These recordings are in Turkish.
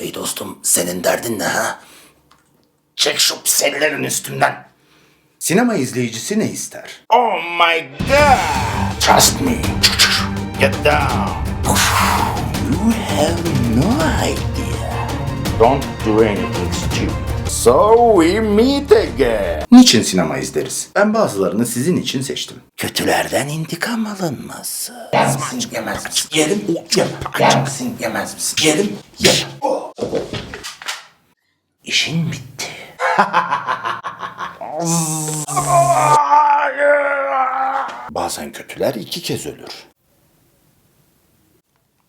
Hey dostum senin derdin ne ha? Çek şu piselerin üstümden. Sinema izleyicisi ne ister? Oh my god! Trust me. Get down. You have no idea. Don't do anything stupid. So we meet again. Niçin sinema izleriz? Ben bazılarını sizin için seçtim. Kötülerden intikam alınması. Yer misin yemez misin? Yerim yem. Yer misin yemez misin? Yerim yem. İşin bitti. Bazen kötüler iki kez ölür.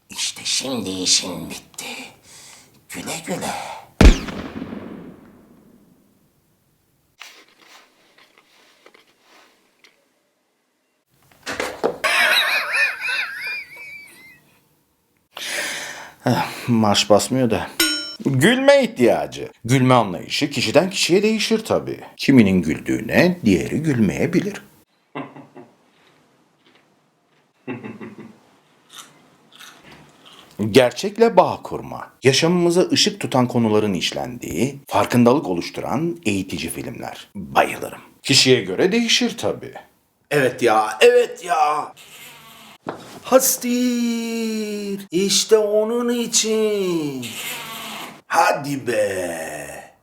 İşte şimdi işin bitti. Güle güle. Marş basmıyor da. Gülme ihtiyacı. Gülme anlayışı kişiden kişiye değişir tabii. Kiminin güldüğüne diğeri gülmeyebilir. Gerçekle bağ kurma. Yaşamımıza ışık tutan konuların işlendiği, farkındalık oluşturan eğitici filmler. Bayılırım. Kişiye göre değişir tabii. Evet ya, evet ya. Hastir. İşte onun için. Hadi be.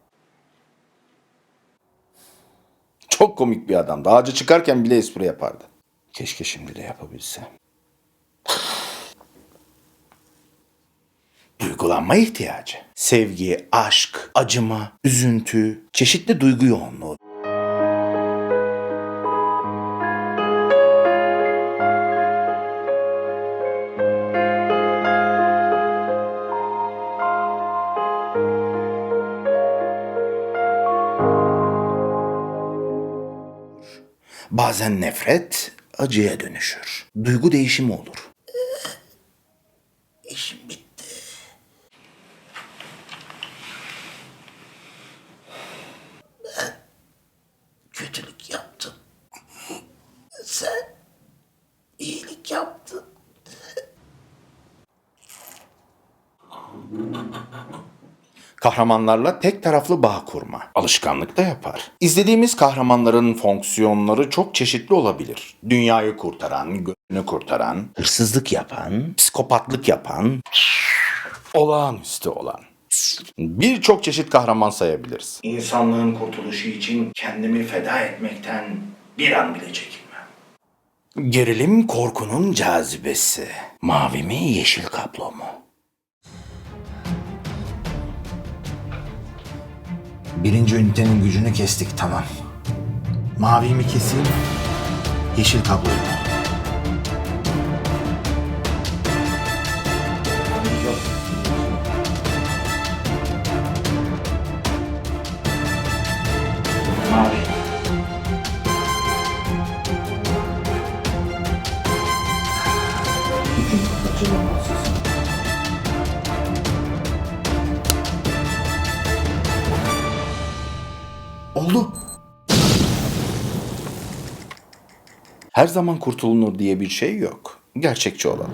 Çok komik bir adamdı. Ağaca çıkarken bile espri yapardı. Keşke şimdi de yapabilse. Duygulanma ihtiyacı. Sevgi, aşk, acıma, üzüntü, çeşitli duygu yoğunluğu. Bazen nefret acıya dönüşür. Duygu değişimi olur. İşim bitti. Ben kötülük yaptım. Sen iyilik yaptın. Kahramanlarla tek taraflı bağ kurma. Alışkanlık da yapar. İzlediğimiz kahramanların fonksiyonları çok çeşitli olabilir. Dünyayı kurtaran, gönlünü kurtaran, hırsızlık yapan, psikopatlık yapan, olağanüstü olan. Birçok çeşit kahraman sayabiliriz. İnsanlığın kurtuluşu için kendimi feda etmekten bir an bile çekinmem. Gerilim korkunun cazibesi. Mavi mi yeşil kablo mu? Birinci ünitenin gücünü kestik tamam. Maviyi mi keseyim? Yeşil kabloyu? Oldu. Her zaman kurtulunur diye bir şey yok. Gerçekçi olalım.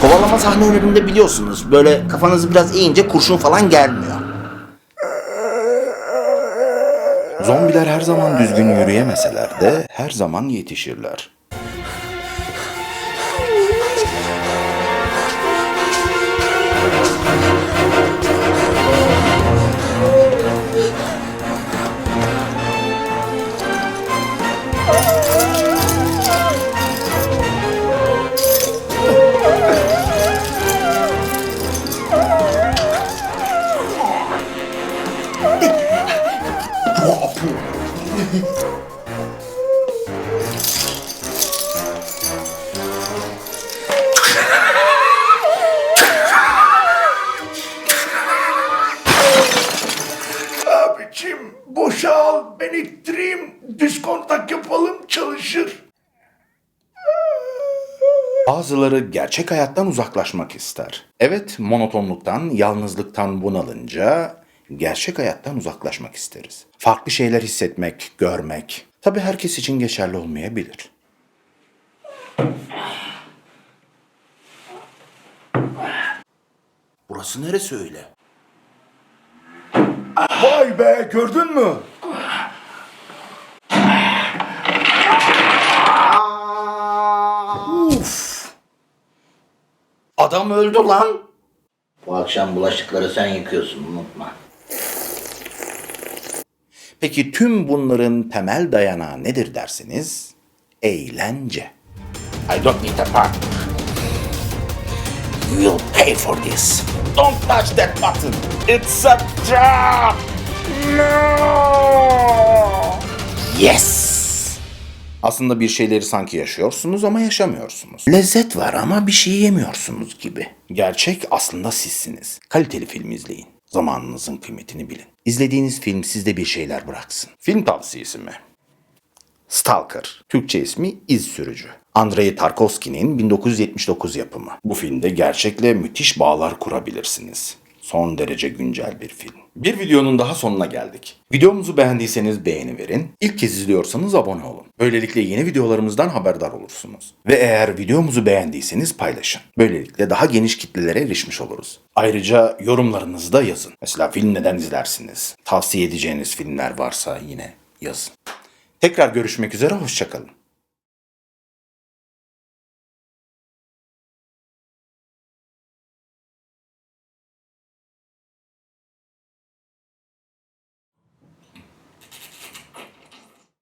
Kovalama sahnelerinde biliyorsunuz böyle kafanızı biraz eğince kurşun falan gelmiyor. Zombiler her zaman düzgün yürüyemeseler de her zaman yetişirler. Abicim boşal ben ittireyim düz kontak yapalım çalışır. Bazıları gerçek hayattan uzaklaşmak ister. Evet, monotonluktan, yalnızlıktan bunalınca gerçek hayattan uzaklaşmak isteriz. Farklı şeyler hissetmek, görmek. Tabii herkes için geçerli olmayabilir. Burası neresi öyle? Vay be gördün mü? Adam öldü lan. Bu akşam bulaşıkları sen yıkıyorsun unutma. Peki tüm bunların temel dayanağı nedir derseniz? Eğlence. I don't need a partner. You will pay for this. Don't touch that button. It's a trap. No. Yes. Aslında bir şeyleri sanki yaşıyorsunuz ama yaşamıyorsunuz. Lezzet var ama bir şey yemiyorsunuz gibi. Gerçek aslında sizsiniz. Kaliteli film izleyin. Zamanınızın kıymetini bilin. İzlediğiniz film sizde bir şeyler bıraksın. Film tavsiyesi mi? Stalker. Türkçe ismi İz Sürücü. Andrei Tarkovski'nin 1979 yapımı. Bu filmde gerçekle müthiş bağlar kurabilirsiniz. Son derece güncel bir film. Bir videonun daha sonuna geldik. Videomuzu beğendiyseniz beğeni verin. İlk kez izliyorsanız abone olun. Böylelikle yeni videolarımızdan haberdar olursunuz. Ve eğer videomuzu beğendiyseniz paylaşın. Böylelikle daha geniş kitlelere erişmiş oluruz. Ayrıca yorumlarınızı da yazın. Mesela film neden izlersiniz? Tavsiye edeceğiniz filmler varsa yine yazın. Tekrar görüşmek üzere, hoşçakalın.